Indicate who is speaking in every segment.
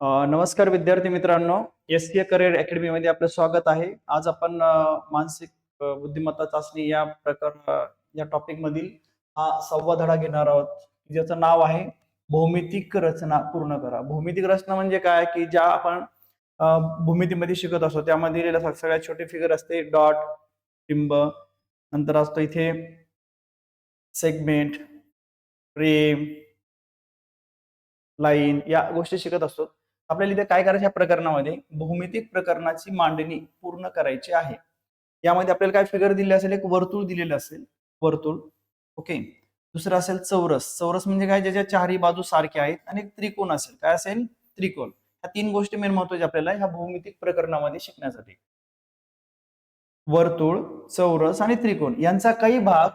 Speaker 1: नमस्कार विद्यार्थी मित्रांनो. एस के करिअर अकॅडमी मध्ये आपलं स्वागत आहे. आज आपण मानसिक बुद्धिमत्ता चाचणी या प्रकार या टॉपिक मधील हा सव्वा धडा घेणार आहोत. ज्याचं नाव आहे भौमितिक रचना पूर्ण करा. भौमितिक रचना म्हणजे काय? की ज्या आपण भूमितीमध्ये शिकत असतो. त्यामध्ये लिहिलेलं सगळ्यात छोटे फिगर असते डॉट टिंब नंतर असतो इथे सेगमेंट फ्रेम लाईन या गोष्टी शिकत असतो. आपल्याला इथे काय करायचं या प्रकरणामध्ये भौमितिक प्रकरणाची मांडणी पूर्ण करायची आहे. यामध्ये आपल्याला काय फिगर दिले असेल? एक वर्तुळ दिलेलं असेल. वर्तुळ. ओके. दुसरं असेल चौरस. चौरस म्हणजे काय? ज्याच्या चारही बाजू सारख्या आहेत आणि एक त्रिकोण असेल. काय असेल? त्रिकोण. ह्या तीन गोष्टी मेन महत्त्वाच्या आपल्याला ह्या भौमितिक प्रकरणामध्ये शिकण्यासाठी. वर्तुळ चौरस आणि त्रिकोण यांचा काही भाग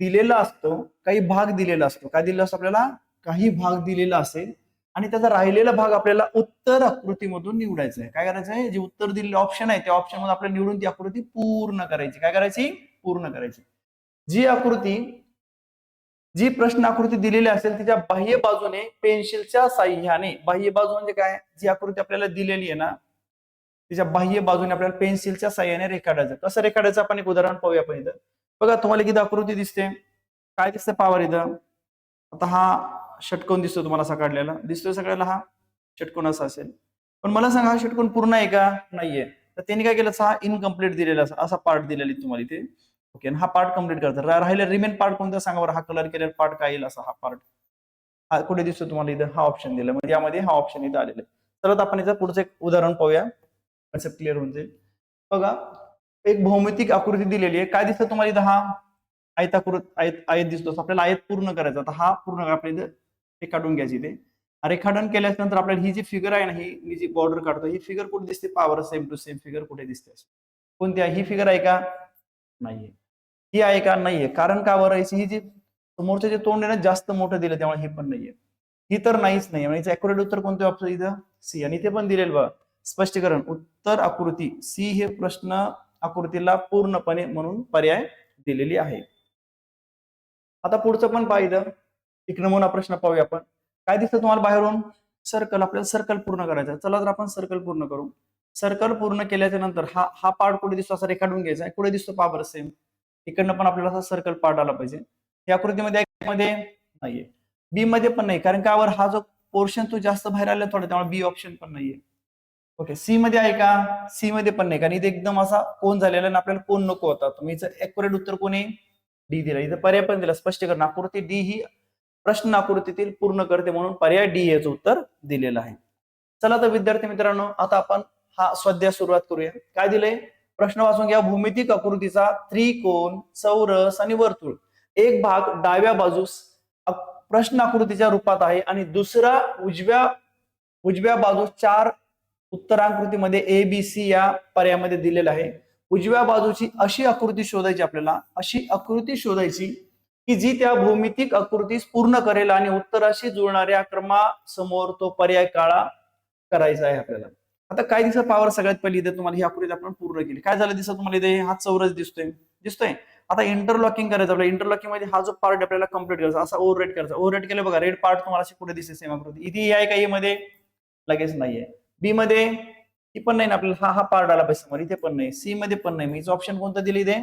Speaker 1: दिलेला असतो काही भाग दिलेला असतो. काय दिलेला असतो आपल्याला? काही भाग दिलेला असेल. आणि त्याचा राहिलेला भाग आपल्याला उत्तर आकृतीमधून निवडायचा आहे. काय करायचं आहे? जे उत्तर दिलेले ऑप्शन आहे त्या ऑप्शनमध्ये आपल्याला निवडून ती आकृती पूर्ण करायची. काय करायची? पूर्ण करायची. जी आकृती जी प्रश्न आकृती दिलेली असेल तिच्या बाह्य बाजूने पेन्सिलच्या साह्याने बाह्य बाजू म्हणजे काय? जी आकृती आपल्याला दिलेली आहे ना तिच्या बाह्य बाजूने आपल्याला पेन्सिलच्या साह्याने रेखाटायचं. कसं रेखाटायचं? आपण एक उदाहरण पाहूया आपण इथं. बघा तुम्हाला किती आकृती दिसते. काय दिसते? पावर इथं. आता हा षटकोन दिसतो तुम्हाला असा काढलेला दिसतोय सगळ्याला हा षटकोन असा असेल. पण मला सांगा हा षटकोन पूर्ण आहे का? नाहीये. तर त्यांनी काय केलं? असा हा इनकम्प्लीट दिलेला असा असा पार्ट दिलेला तुम्हाला इथे. ओके हा पार्ट कंप्लीट करतात. राहिले राहिला रिमेन पार्ट कोणता? सांगा बरं हा कलर केलेला पार्ट काय येईल असा हा पार्ट हा कुठे दिसतो तुम्हाला इथं? हा ऑप्शन दिला. म्हणजे यामध्ये हा ऑप्शन इथं आलेला आहे. तर आपण याचं पुढचं एक उदाहरण पाहूया. कन्सेप्ट क्लिअर होऊन जाईल. बघा एक भौमितिक आकृती दिलेली आहे. काय दिसतं तुम्हाला इथं? हा आयताकृत आयत आयत दिसतो. आपल्याला आयत पूर्ण करायचा आता हा पूर्ण आपल्या इथं हे काढून घ्यायची ते रेखाटन केल्यानंतर आपल्याला ही जी फिगर आहे ना ही मी जी बॉर्डर काढतो ही फिगर कुठे दिसते? Power same to same figure कुठे दिसते? कोणती आहे ही फिगर आहे का? नाहीये. ही आहे का? नाहीये. कारण का बरं? याची ही जी समोरच्या जे तोंड आहे ना जास्त मोठं दिलं त्यामुळे हे पण नाहीये. ही तर नाहीच नाही म्हणजे अॅक्युरेट उत्तर कोणते ऑप्शन इथं? सी आणि ते पण दिलेलं बघा. स्पष्टीकरण उत्तर आकृती. सी हे प्रश्न आकृतीला पूर्णपणे म्हणून पर्याय दिलेली आहे. आता पुढचं पण पाहिलं एक नमुना प्रश्न पाहूया आपण. काय दिसतं तुम्हाला बाहेरून? सर्कल आपल्याला सर्कल पूर्ण करायचं चला तर आपण सर्कल पूर्ण करू. सर्कल पूर्ण केल्याच्यानंतर हा हा पार्ट कुठे दिसतो असा रेखाटून घ्यायचा कुठे दिसतो पावर सेम इकडनं पण आपल्याला असा सर्कल पार्ट आला पाहिजे. या आकृतीमध्ये मध्ये नाहीये. बी मध्ये पण नाही. कारण का वर हा जो पोर्शन तो जास्त बाहेर आला थोडा त्यामुळे बी ऑप्शन पण नाहीये. ओके सी मध्ये आहे का? सी मध्ये पण नाही. कारण इथे एकदम असा कोण झालेला आणि आपल्याला कोण नको होता. तुम्ही अॅक्युरेट उत्तर कोणी? डी दिला. इथं पर्याय पण दिला. स्पष्टीकरण. आकृती डी ही प्रश्न आकृतीतील पूर्ण करते म्हणून पर्याय डी याचं उत्तर दिलेलं आहे. चला तर विद्यार्थी मित्रांनो आता आपण हा स्वाध्याय सुरुवात करूया. काय दिलंय? प्रश्न वाचून घ्या. भूमितिक आकृतीचा त्रिकोण चौरस आणि वर्तुळ. एक भाग डाव्या बाजूस प्रश्न आकृतीच्या रूपात आहे आणि दुसरा उजव्या उजव्या बाजूस चार उत्तरांकृतीमध्ये ए बी सी या पर्यायामध्ये दिलेला आहे. उजव्या बाजूची अशी आकृती शोधायची आपल्याला. अशी आकृती शोधायची की जी त्या भौमितिक आकृतीस पूर्ण करेल आणि उत्तराशी जुळणाऱ्या क्रमासमोर तो पर्याय काळा करायचा आहे आपल्याला. आता काय दिसत? पावर सगळ्यात पहिली इथे तुम्हाला ही आकृती आपण पूर्ण केली. काय झालं दिसत तुम्हाला इथे? हा चौरस दिसतोय. दिसतोय? आता इंटरलॉकिंग करायचं आपल्या इंटरलॉकिंगमध्ये हा जो पार्ट आपल्याला कंप्लीट करायचा असा ओव्हर रेट करायचा. ओव्हर रेट केलं बघा रेड पार्ट तुम्हाला अशी कुठे दिसते सेम आकृती. इथे आहे का? मध्ये? लगेच नाहीये. बी मध्ये? ही पण नाही ना आपल्याला. हा हा पार्ट आला पाहिजे समोर. इथे पण नाही. सी मध्ये पण नाही. मी ऑप्शन कोणतं दिलं इथे?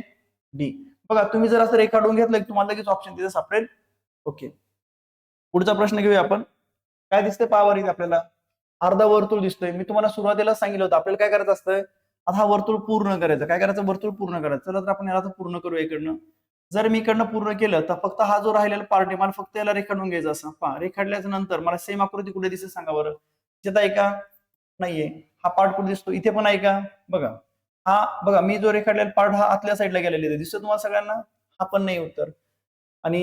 Speaker 1: डी बघा तुम्ही जर असं रेखाडून घेतलं की तुम्हाला लगेच ऑप्शन तिथे सापडेल ओके पुढचा प्रश्न घेऊया आपण. काय दिसतंय पावर इथे आपल्याला? अर्धा वर्तुळ दिसतोय. मी तुम्हाला सुरुवातीला सांगितलं होतं आपल्याला काय करायचं असतं? आता हा वर्तुळ पूर्ण करायचं. काय करायचं? वर्तुळ पूर्ण करायचं. चला तर आपण याला पूर्ण करू इकडनं. जर मी इकडनं पूर्ण केलं तर फक्त हा जो राहिलेला पार्ट आहे मला फक्त याला रेखाडून घ्यायचा असं. पहा रेखाडल्याच्या नंतर मला सेम आकृती कुठे दिसेल सांगा बरं. त्याच्यात आहे का नाहीये. हा पार्ट कुठे दिसतो? इथे पण आहे का बघा. हा बघा मी जो रेखाटलेला पार्ट हा आतल्या साईडला गेलेला दिसतो तुम्हाला सगळ्यांना? हा पण नाही उत्तर. आणि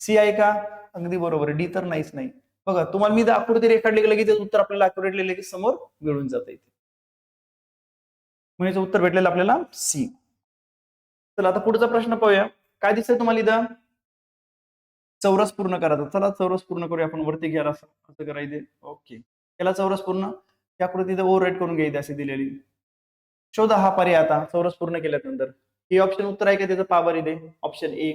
Speaker 1: सी आहे का? अगदी बरोबर. डी तर नाहीच नाही. बघा तुम्हाला मी आकृती रेखाटली गेलं की त्याचं उत्तर आपल्याला अॅक्युरेटली लगेच समोर मिळून जात इथे. म्हणजे उत्तर भेटलेलं आपल्याला सी चला आता पुढचा प्रश्न पाहूया. काय दिसतंय तुम्हाला इथं? चौरस पूर्ण करायचा चला चौरस पूर्ण करूया आपण. वरती घ्यायला असं असं करायचं ओके याला चौरस पूर्ण. ही आकृती इथं ओव्हर राईट करून घ्यायची अशी दिलेली. शोधा हा पर्याय आता चौरस पूर्ण केल्यानंतर हे ऑप्शन उत्तर आहे का? त्याचं पावर इथे. Option A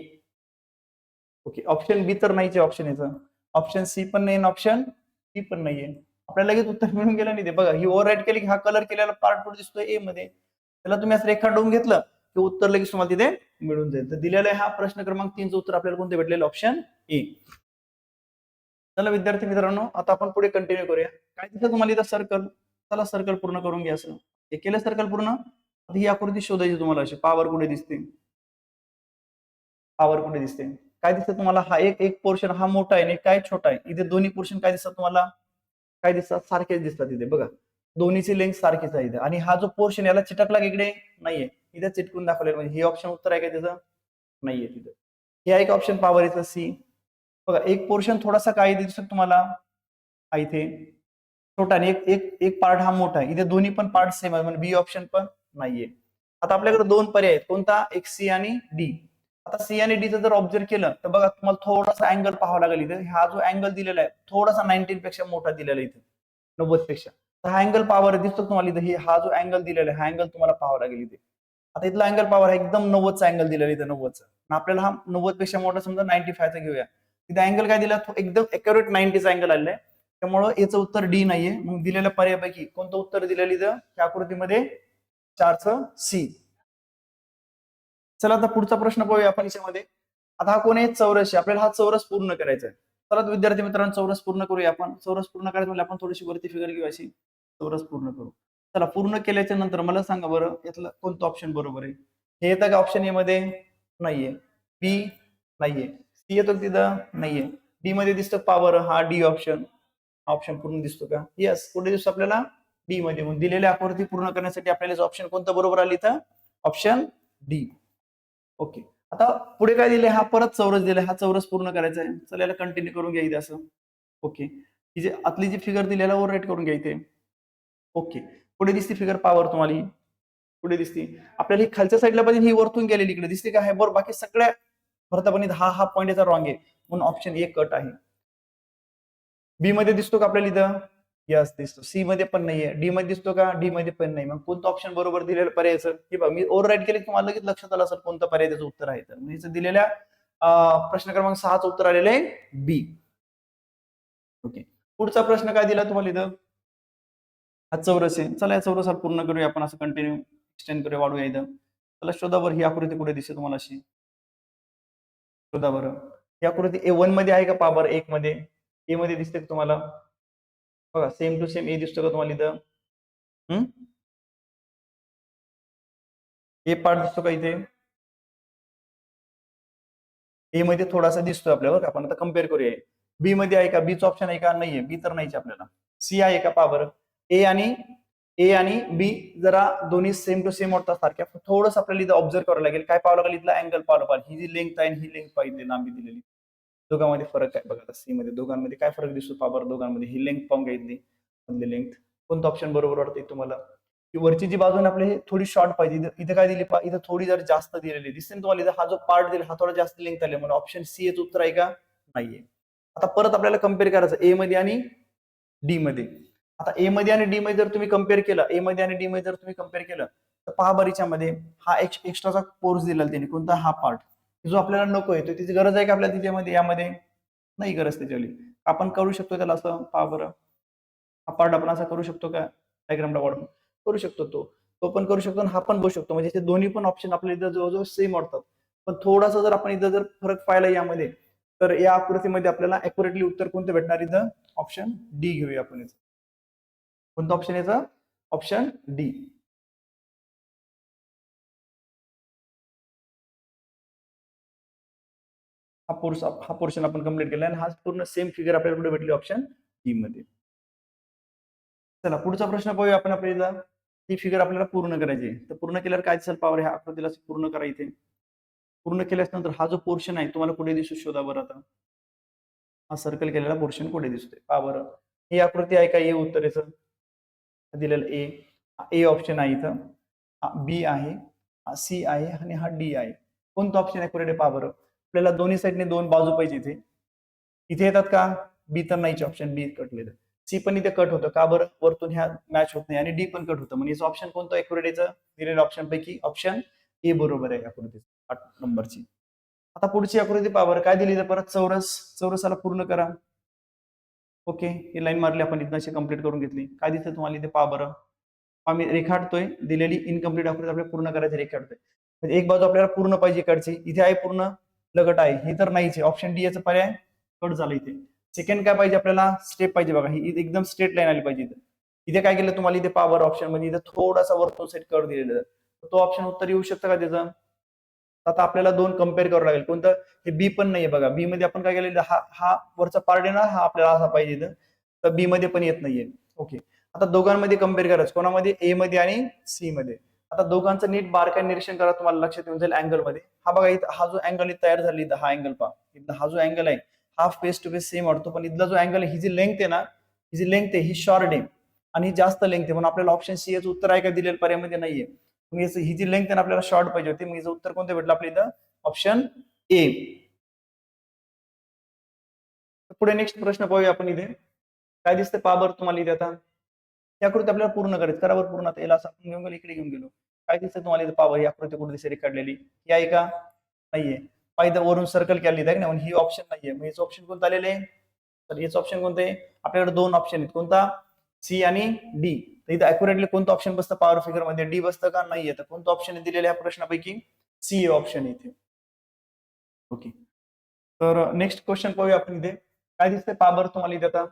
Speaker 1: okay option B तर नाहीचे ऑप्शन याचं. ऑप्शन सी पण नाही ऑप्शन ती पण नाहीये. आपल्याला लगेच उत्तर मिळून गेलं नाही ते बघा ही ओव्हर राईट केली की हा कलर केलेला पार्ट कुठे दिसतोय ए मध्ये. त्याला तुम्ही असं रेखाटून घेतलं की उत्तर लगेच तुम्हाला तिथे मिळून जाईल. तर दिलेला हा प्रश्न क्रमांक तीनचं उत्तर आपल्याला कोणते भेटलेलं? ऑप्शन ए चला विद्यार्थी मित्रांनो आता आपण पुढे कंटिन्यू करूया. काय तिथं तुम्हाला इथं सर्कल चला सर्कल पूर्ण करून घ्या असं. हे केलं सर्कल पूर्ण? ही आकृती शोधायची तुम्हाला अशी. पावर कुठे दिसते? पावर कुठे दिसते? काय दिसतं तुम्हाला? हा एक एक पोर्शन हा मोठा आहे आणि काय छोटा आहे? इथे दोन्ही पोर्शन काय दिसतात तुम्हाला? काय दिसतात? सारखेच दिसतात इथे. बघा. दोन्हीची लेंथ सारखीच आहे इथे. आणि हा जो पोर्शन याला चिटकला इकडे? नाहीये. इथे चिटकून दाखवलेलं म्हणजे हे ऑप्शन उत्तर आहे का त्याचं नाहीये तिथं. हे एक ऑप्शन पॉवर येतं सी बघा एक पोर्शन थोडासा काय दिसतो तुम्हाला. हा इथे. छोटा आणि एक एक एक पार्ट हा मोठा आहे. इथे दोन्ही पण पार्ट सेम आहे. म्हणजे बी ऑप्शन पण नाहीये. आता आपल्याकडे दोन पर्याय आहेत. कोणता? एक सी आणि डी आता सी आणि डी जर ऑब्झर्व केलं तर बघा तुम्हाला थोडासा अँगल पाहावा लागेल इथे. हा जो अँगल दिलेला आहे थोडासा नाईन्टीन पेक्षा मोठा दिलेला इथे. नव्वदपेक्षा. तर हा अँगल पॉवर दिसतो तुम्हाला इथे? हे- हा जो अँगल दिलेला आहे हा अँगल तुम्हाला पाहावा लागेल इथे. आता इथला अँगल पॉवर आहे एकदम नव्वदचा अँगल दिलेला इथे नव्वदचा. आपल्याला हा नव्वदपेक्षा मोठा समजा नाईन्टी फायचा घेऊया. तिथे अँगल काय दिला? तो एकदम एक्युरेट नाईन्टीचा अँगल आलेला आहे. त्यामुळं याचं उत्तर डी नाहीये. मग दिलेल्या पर्यायापैकी कोणतं उत्तर दिलेलं इथं? त्या आकृतीमध्ये चारचं सी चला आता पुढचा प्रश्न पाहूया आपण याच्यामध्ये. आता हा कोण आहे? चौरस आपल्याला हा चौरस पूर्ण करायचा आहे चला विद्यार्थी मित्रांनो चौरस पूर्ण करूया आपण. चौरस पूर्ण करायचं म्हणजे आपण थोडीशी वरती फिगर घेऊ अशी. चौरस पूर्ण करू. चला पूर्ण केल्याच्यानंतर मला सांगा बरं यातलं कोणतं ऑप्शन बरोबर आहे? हे येतं का ऑप्शन ए मध्ये? नाहीये. बी नाहीये. सी येतो तिथं? नाहीये. डी मध्ये दिसतो पॉवर हा डी ऑप्शन ऑप्शन पूर्ण दिसतो का? येस कुठे दिसतो आपल्याला? डी मध्ये. दिलेल्या आकृती पूर्ण करण्यासाठी आपल्याला ऑप्शन कोणतं? बरोबर आली इथं ऑप्शन डी ओके आता पुढे काय दिले हा परत चौरस दिलाय. हा चौरस पूर्ण करायचा आहे. चला याला कंटिन्यू करून घ्या इथे असं. ओके ही जे आतली जी फिगर दिलेला ओव्हर राईट करून घ्या इथे. ओके पुढे दिसते फिगर पॉवर तुम्हाला पुढे दिसते. आपल्याला ही खालच्या साईडला पाहिजे ही वरतून गेलेली इकडे. दिसते का? हे बरोबर बाकी सगळ्या भरतापणीत हा हा पॉईंट याचा रॉंग आहे. म्हणून ऑप्शन ए कट आहे. बी मध्ये दिसतो का आपल्याला इथं? यस दिसतो. सी मध्ये पण नाहीये. डी मध्ये दिसतो का? डी मध्ये पण नाही. मग कोणतं ऑप्शन बरोबर दिलेलं असेल हे बघा मी ओव्हर राईट केले तुम्हाला लगेच लक्षात आलं असेल कोणतं पर्याय त्याचं उत्तर आहे. तर म्हणजे दिलेल्या प्रश्न क्रमांक सहाच उत्तर आलेलं आहे बी ओके पुढचा प्रश्न काय दिला तुम्हाला इथं? हा चौरस आहे. चला या चौरसाला पूर्ण करूया आपण. असं कंटिन्यू एक्सटेंड करूया वाढूया इथं. चला शोधावर ही आकृती कुठे दिसते तुम्हाला अशी? शोधा बरं. ही आकृती ए वनमध्ये आहे का पाबर एक मध्ये? ए मध्ये दिसते का तुम्हाला? बघा सेम टू सेम ए दिसतो का तुम्हाला इथं? हम्म? ए पार्ट दिसतो का इथे? ए मध्ये थोडासा दिसतोय आपल्याला का? आपण आता कंपेअर करूया. बी मध्ये आहे का? बीचं ऑप्शन आहे का? नाहीये. बी तर नाहीच आपल्याला. सी आहे का? पावर ए आणि ए आणि बी जरा दोन्ही सेम टू सेम वाटतात सारख्या. थोडंसं आपल्याला इथं ऑब्झर्व करावं लागेल. काय पाहावं लागेल? इथला अँगल पाहावं लागेल. ही जी लेंथ आहे ही लेंथ पाहिजे लांबी दिलेली. दोघांमध्ये फरक आहे. बघा सी मध्ये दोघांमध्ये काय फरक दिसतो? पावर दोघांमध्ये. ही लेंथ पाहून घेतली मधली लेंथ कोणतं ऑप्शन बरोबर वाटतंय तुम्हाला? की वरची जी बाजून आपली थोडी शॉर्ट पाहिजे. इथं- काय दिली? इथं थोडी जर जास्त दिलेली दिसते ना तुम्हाला. इथं हा जो पार्ट दिला हा थोडा जास्त लेंथ आले म्हणून ऑप्शन सी याचं उत्तर आहे का? नाहीये. आता परत आपल्याला कंपेअर करायचं. ए मध्ये आणि डी मध्ये. आता ए मध्ये आणि डी मध्ये जर तुम्ही कंपेअर केलं ए मध्ये आणि डी मध्ये जर तुम्ही कंपेअर केलं तर पहा बरीच्या मध्ये हा एक एक्स्ट्राचा कोर्स दिला त्याने कोणता? हा पार्ट जो आपल्याला नको येतो तिची त्याची गरज आहे का आपल्याला तिच्यामध्ये यामध्ये? नाही गरज त्याच्यावली आपण करू शकतो त्याला असं पहा बरं. हा पार्ट आपण असा करू शकतो का? डायग्रामला वाढून करू शकतो तो. तो पण करू शकतो आणि हा पण बसू शकतो. म्हणजे ते दोन्ही पण ऑप्शन आपल्याला इथं जवळजवळ सेम वाटतात पण थोडासा जर आपण इथं जर फरक पाहिला यामध्ये तर या आकृतीमध्ये आपल्याला अॅक्युरेटली उत्तर कोणतं भेटणार इथं? ऑप्शन डी घेऊया आपण इथं. कोणतं ऑप्शन याचं? ऑप्शन डी हा पोर्शन हा पोर्शन आपण कंप्लीट केला आणि हा पूर्ण सेम फिगर आपल्याला पुढे भेटली? ऑप्शन डी e मध्ये. चला पुढचा प्रश्न पाहूया आपण आपल्याला ही फिगर आपल्याला पूर्ण करायची. तर पूर्ण केल्यावर काय दिसेल? पावर ह्या आकृतीला पूर्ण पूर्ण करायचे पूर्ण केल्यानंतर हा जो पोर्शन आहे तुम्हाला कुठे दिसू? शोधा बरं आता. हा सर्कल केलेला पोर्शन कुठे दिसतोय? पावर ही आकृती आहे का? हे उत्तर दिलेलं ए ए ऑप्शन आहे इथं. बी आहे सी आहे आणि हा डी आहे. कोणतं ऑप्शन आहे कुरेडे पहा बरं. आपल्याला दोन्ही साईडने दोन बाजू पाहिजे इथे. इथे येतात का? बी तर नाहीचे ऑप्शन बी कटलेलं सी पण इथे कट होतं. का बरं? वरतून ह्या मॅच होत नाही आणि डी पण कट होतं. म्हणजे याचं ऑप्शन कोणतं एक्युरेटीचं दिलेलं ऑप्शन पैकी ऑप्शन ए बरोबर आहे आकृती आठ नंबरची. आता पुढची आकृती पहा बरं. काय दिली तर परत? चौरस. चौरसाला पूर्ण करा. ओके ही लाईन मारली आपण इथं अशी कंप्लीट करून घेतली. काय दिसतं तुम्हाला इथे? पहा बरं. आम्ही रेखाटतोय दिलेली इनकम्प्लीट आकृती आपल्याला पूर्ण करायची रेखाटतोय. म्हणजे एक बाजू आपल्याला पूर्ण पाहिजे इकडची. इथे आहे पूर्ण लगट आहे. हे तर नाहीच आहे. ऑप्शन डी याचा पर्याय कट झाला इथे. सेकंड काय पाहिजे आपल्याला? स्टेप पाहिजे बघा. ही एकदम स्ट्रेट लाईन आली पाहिजे इथे. इथे काय केलं तुम्हाला? इथे पावर ऑप्शन म्हणजे इथे थोडासा वरतून सेट कर दिलेलं तर तो ऑप्शन उत्तर येऊ शकतं का त्याचं? आता आपल्याला दोन कंपेअर करावं लागेल. कोणतं? हे बी पण नाहीये बघा. बी मध्ये आपण काय केलेलं हा हा वरचा पार्ट आहे ना हा आपल्याला असा पाहिजे इथं. तर बी मध्ये पण येत नाहीये. ओके आता दोघांमध्ये कंपेअर करायचं. कोणामध्ये? ए मध्ये आणि सी मध्ये. आता दोघांचं नीट बारकाई निरीक्षण करा तुम्हाला लक्षात येऊन जाईल अँगलमध्ये. हा बघा इथं हा जो अँगल तयार झाली इथं हा अँगल पहा. इथं हा जो अँगल आहे हा फेस टू फेस सेम वाटतो. पण इथला जो अँगल आहे ही जी लेंथ आहे ना ही जी लेंथ आहे ही शॉर्ट आहे. आणि जास्त लेंथ आहे. म्हणून आपल्याला ऑप्शन सी याचं उत्तर आहे का दिलेलं पर्यायमध्ये नाहीये. मग याचं ही जी लेंथ आहे आपल्याला शॉर्ट पाहिजे होती. मग याचं उत्तर कोणतं भेटलं आपल्या इथं? ऑप्शन ए पुढे नेक्स्ट प्रश्न पाहूया आपण इथे. काय दिसतंय? पाबर तुम्हाला इथे आता. या कृती आपल्याला पूर्ण करायचं. करावर पूर्ण. आता याला असं आपण घेऊन गेलो इकडे घेऊन गेलो. काय दिसतं तुम्हाला इथे? पावर ही आकृती कुठे दिसते काढलेली ही आहे का नाहीये पाहिजे वरून सर्कल केली आहे ना ही ऑप्शन नाहीये. मग याचं ऑप्शन कोणतं आलेलं आहे? तर याचं ऑप्शन कोणतं आहे? आपल्याकडे दोन ऑप्शन आहेत. कोणता? सी आणि डी तर इथं अॅक्युरेटली कोणतं ऑप्शन बसतं? पॉवर फिगरमध्ये डी बसतं का? नाहीये. तर कोणतं ऑप्शन दिलेलं ह्या प्रश्नापैकी? सी ऑप्शन इथे. ओके तर नेक्स्ट क्वेश्चन पाहूया आपण इथे. काय दिसतंय? पाबर तुम्हाला इथे आता.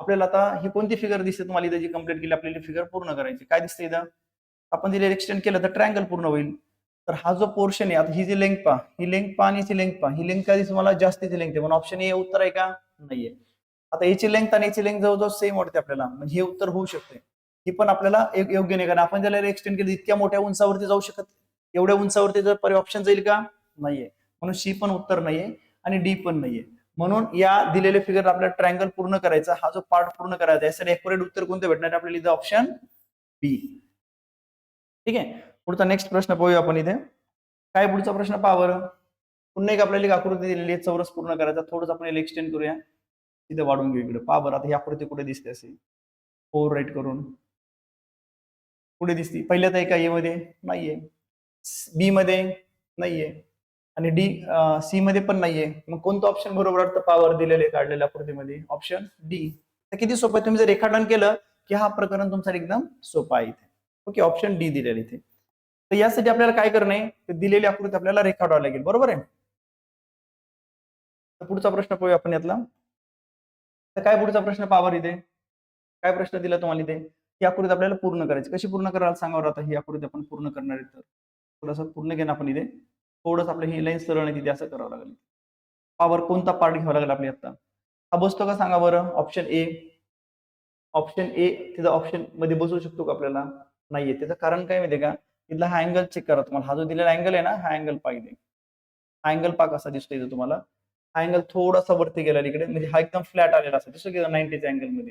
Speaker 1: आपल्याला आता ही कोणती फिगर दिसते तुम्हाला इथे जी कंप्लीट केली? आपल्याला फिगर पूर्ण करायची. काय दिसते इथं? आपण दिले एक्सटेंड केलं तर ट्रायंगल पूर्ण होईल. तर हा जो पोर्शन आहे आता ही जी लेंग पहा. ही लेंग पहा आणि याची लेंग पा ही लेंग काय दिसते मला जास्तीची लेंथ आहे. म्हणून ऑप्शन ए उत्तर आहे का? नाहीये. आता याची लेंथ आणि याची लेंथ जवळजवळ सेम वाटते आपल्याला. म्हणजे हे उत्तर होऊ शकते. ही पण आपल्याला एक योग्य नाही. कारण आपण ज्याला एक्सटेंड केली इतक्या मोठ्या उंचावरती जाऊ शकत एवढ्या उंचावरती जर पर्याय ऑप्शन जाईल का? नाहीये. म्हणून सी पण उत्तर नाहीये आणि डी पण नाहीये. म्हणून या दिलेले फिगर आपल्याला ट्रायंगल पूर्ण करायचा. हा जो पार्ट पूर्ण करायचा यासाठी एक्युरेट उत्तर कोणतं भेटणार आपल्याला इथं ऑप्शन बी ठीक आहे? पुढचा नेक्स्ट प्रश्न पाहूया आपण इथे. काय पुढचा प्रश्न? पावर पुन्हा एक आपल्याला एक आकृती दिलेली आहे चौरस पूर्ण करायचा. थोडंच आपण याला एक्सटेंड करूया. तिथे वाढून घेऊ इकडे. पावर आता ही आकृती कुठे दिसते असे? फोर राईट करून. कुठे दिसते. पहिल्यात आहे का ए मध्ये. नाहीये. बी मध्ये नाहीये. आणि डी सी मध्ये पण नाहीये. मग कोणतं ऑप्शन बरोबर वाटतं? पॉवर दिलेले काढलेल्या आकृतीमध्ये. ऑप्शन डी तर किती सोपं आहे? तुम्ही जर रेखाटन केलं की हा प्रकरण तुमचा एकदम सोपा आहे इथे. ओके ऑप्शन डी दिलेलं इथे. तर यासाठी आपल्याला काय करणं? आहे तर दिलेली आकृती आपल्याला रेखाटावं लागेल. बरोबर आहे? तर पुढचा प्रश्न पाहूया आपण यातला. तर काय पुढचा प्रश्न? पावर इथे. काय प्रश्न दिला तुम्हाला इथे? ही आकृती आपल्याला पूर्ण करायची. कशी पूर्ण करायला सांगावर आता? ही आकृती आपण पूर्ण करणार आहे तर. थोडंसं पूर्ण घेणं आपण इथे. थोडंसं आपलं ही लाईन सरळ नाही तिथे असं करावं लागेल पावर कोणता पार्ट घ्यावा लागेल आपली आता? हा बसतो का सांगा बरं? Option A. ऑप्शन ए तिथं ऑप्शनमध्ये बसवू शकतो का आपल्याला? नाहीये. त्याचं कारण काय माहितीये का? तिथला हा अँगल चेक करा तुम्हाला. हा जो दिलेला अँगल आहे ना हा अँगल पाहिजे. हा अँगल पा कसा दिसतो इथं तुम्हाला. हा अँगल थोडासा वरती गेला इकडे. म्हणजे हा एकदम फ्लॅट आलेला असा. दिसतो की नाईन्टीच्या अँगल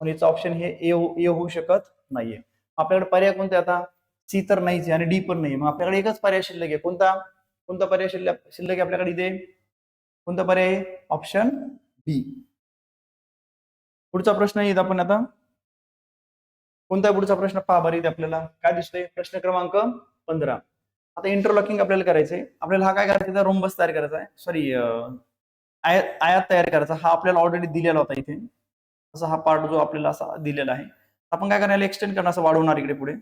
Speaker 1: म्हणून याचं ऑप्शन हे ए हो, ए होऊ शकत नाहीये. आपल्याकडे पर्याय कोणते आता? सी तर नाहीच आहे आणि डी पण नाही मग आपल्याकडे एकच पर्याय शिल्लक आहे. कोणता? कोणता पर्याय शिल्लक शिल्लक आहे आपल्याकडे इथे? कोणता पर्याय ऑप्शन बी पुढचा प्रश्न येत आपण आता. कोणता पुढचा प्रश्न? पहा बरं इथे आपल्याला. काय दिसतोय? प्रश्न क्रमांक पंधरा. आता इंटरलॉकिंग आपल्याला करायचंय. आपल्याला हा काय करायचा? रोमबस तयार करायचा आहे. सॉरी आयात आयात तयार करायचा. हा आपल्याला ऑलरेडी दिलेला होता इथे. असा हा पार्ट जो आपल्याला असा दिलेला आहे. आपण काय करणार एक्सटेंड करणार असं वाढवणार इकडे पुढे.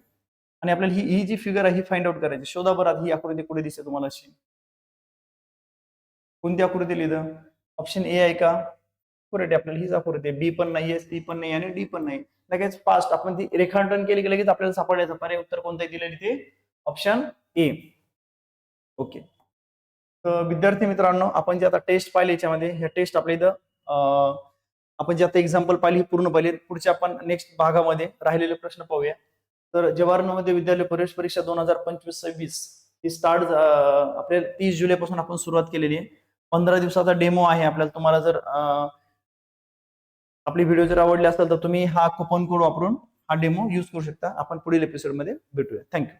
Speaker 1: आणि आपल्याला ही ही जी फिगर आहे ही फाइंड आउट करायची. शोधा बरात ही आकृती कुठे दिसते तुम्हाला अशी. कोणती आकृती लिहिलं ऑप्शन ए आहे का? करेक्ट आपल्याला हीच आकृती आहे. बी पण नाहीये सी पण नाही आणि डी पण नाही लगेच फास्ट आपण ती रेखांकन केली की लगेच आपल्याला सापडायचं पर्याय उत्तर कोणतं दिलेलं ते? ऑप्शन ए ओके तर विद्यार्थी मित्रांनो आपण जे आता टेस्ट पाहिले याच्यामध्ये ह्या टेस्ट आपल्या इथं आपण जे आता एक्झाम्पल पाहिली पूर्ण पाहिली. पुढच्या आपण नेक्स्ट भागामध्ये राहिलेले प्रश्न पाहूया. तर जवाहर नवोदय विद्यालय प्रवेश परीक्षा दोन हजार पंचवीस सव्वीस ही स्टार्ट आपल्या तीस जुलै पासून आपण सुरुवात केलेली आहे. पंधरा दिवसाचा डेमो आहे आपल्याला. तुम्हाला जर आपली व्हिडिओ जर आवडली असेल तर तुम्ही हा कुपन कोड वापरून हा डेमो यूज करू शकता. आपण पुढील एपिसोडमध्ये भेटूया. थँक्यू